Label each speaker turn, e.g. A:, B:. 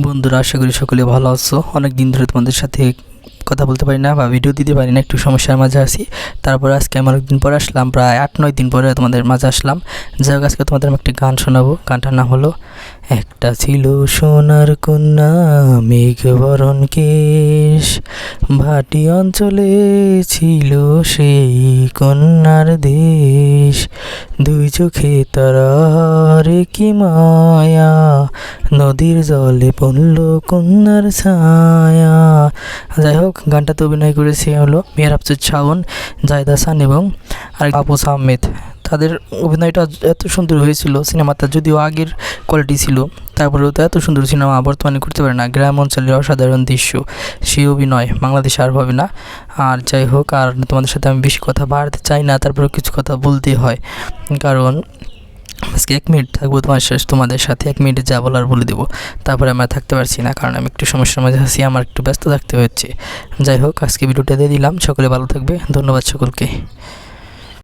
A: বন্ধুরা, আশা করি সকলে ভালো আছো। অনেক দিন ধরে তোমাদের সাথে কথা বলতে পারি না বা ভিডিও দিতে পারি না, একটু সমস্যার মাঝে আছি। তারপর আজকে আমি অনেকদিন পরে আসলাম, প্রায় আট নয় দিন পরে তোমাদের মাঝে আসলাম। যাই হোক, আজকে তোমাদের আমি একটি গান শোনাবো। গানটার নাম হলো একটা ছিল সোনার কন্যা, মেঘবরণ কেশ। ভাটি অঞ্চলে ছিল সেই কন্যার দেশ। দুই চোখে তারার কি মায়া। নদীর জলে পড়ল কন্যার ছায়া। যাই হোক, গানটাতে অভিনয় করেছে হলো মিয়ার আফজুদ শাওন জায়দ হাসান এবং আর আবুস আহমেদ তাদের অভিনয়টা এত সুন্দর হয়েছিল, সিনেমাটা যদিও আগের কোয়ালিটি ছিল, তারপরেও তো এত সুন্দর সিনেমা বর্তমানে করতে পারে না। গ্রাম অঞ্চলের অসাধারণ দৃশ্য সেই অভিনয় বাংলাদেশে আর হবে না। আর যাই হোক, আর তোমাদের সাথে আমি বেশি কথা বাড়াতে চাই না তারপরে কিছু কথা বলতে হয়। কারণ আজকে এক মিনিট থাকব তোমার শেষ তোমাদের সাথে এক মিনিটে যা বলার বলে দেবো। তারপরে আমি থাকতে পারছি না, কারণ আমি একটু সমস্যার মাঝে আছি, আমার একটু ব্যস্ত থাকতে হচ্ছে। যাই হোক, আজকে ভিডিওটা দিয়ে দিলাম, সকলে ভালো থাকবে, ধন্যবাদ সকলকে।